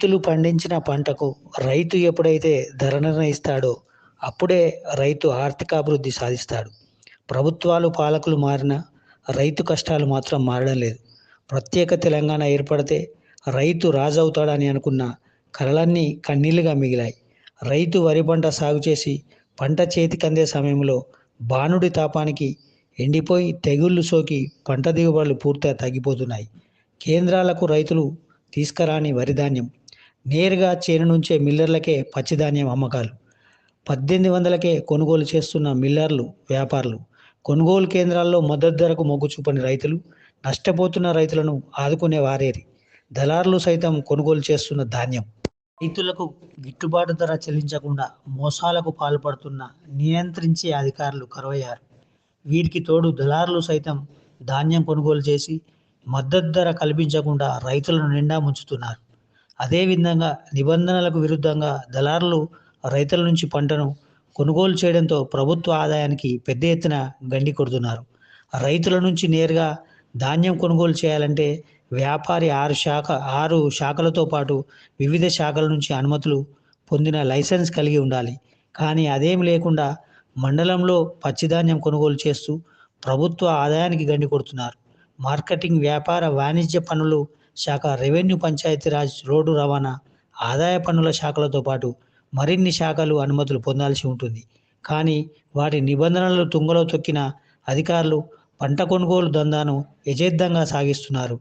రైతులు పండించిన పంటకు రైతు ఎప్పుడైతే ధర నిర్ణయిస్తాడో అప్పుడే రైతు ఆర్థికాభివృద్ధి సాధిస్తాడు. ప్రభుత్వాలు పాలకులు మారినా రైతు కష్టాలు మాత్రం మారడం లేదు. ప్రత్యేక తెలంగాణ ఏర్పడితే రైతు రాజవుతాడని అనుకున్న కలలన్నీ కన్నీళ్ళుగా మిగిలాయి. రైతు వరి పంట సాగు చేసి పంట చేతికందే సమయంలో బాణుడి తాపానికి ఎండిపోయి తెగుళ్ళు సోకి పంట దిగుబడులు పూర్తిగా తగ్గిపోతున్నాయి. కేంద్రాలకు రైతులు తీసుకురాని వరి ధాన్యం నేరుగా చేను నుంచే మిల్లర్లకే పచ్చిధాన్యం అమ్మకాలు. పద్దెనిమిది వందలకే కొనుగోలు చేస్తున్న మిల్లర్లు వ్యాపారులు కొనుగోలు కేంద్రాల్లో మద్దతు ధరకు మొగ్గు చూపని రైతులు నష్టపోతున్న రైతులను ఆదుకునే వారేరి దళారులు సైతం కొనుగోలు చేస్తున్న ధాన్యం. రైతులకు గిట్టుబాటు ధర చెల్లించకుండా మోసాలకు పాల్పడుతున్న నియంత్రించే అధికారులు కరువయ్యారు. వీరికి తోడు దళారులు సైతం ధాన్యం కొనుగోలు చేసి మద్దతు ధర కల్పించకుండా రైతులను నిండా ముంచుతున్నారు. అదేవిధంగా నిబంధనలకు విరుద్ధంగా దళారులు రైతుల నుంచి పంటను కొనుగోలు చేయడంతో ప్రభుత్వ ఆదాయానికి పెద్ద ఎత్తున గండి కొడుతున్నారు. రైతుల నుంచి నేరుగా ధాన్యం కొనుగోలు చేయాలంటే వ్యాపారి ఆరు శాఖ ఆరు శాఖలతో పాటు వివిధ శాఖల నుంచి అనుమతులు పొందిన లైసెన్స్ కలిగి ఉండాలి. కానీ అదేం లేకుండా మండలంలో పచ్చిధాన్యం కొనుగోలు చేస్తూ ప్రభుత్వ ఆదాయానికి గండి కొడుతున్నారు. మార్కెటింగ్ వ్యాపార వాణిజ్య పనులు శాఖ రెవెన్యూ పంచాయతీరాజ్ రోడ్డు రవాణా ఆదాయ పన్నుల శాఖలతో పాటు మరిన్ని శాఖలు అనుమతులు పొందాల్సి ఉంటుంది. కానీ వాటి నిబంధనలు తుంగలో తొక్కిన అధికారులు పంట కొనుగోలు దందాను యజేద్దంగా సాగిస్తున్నారు.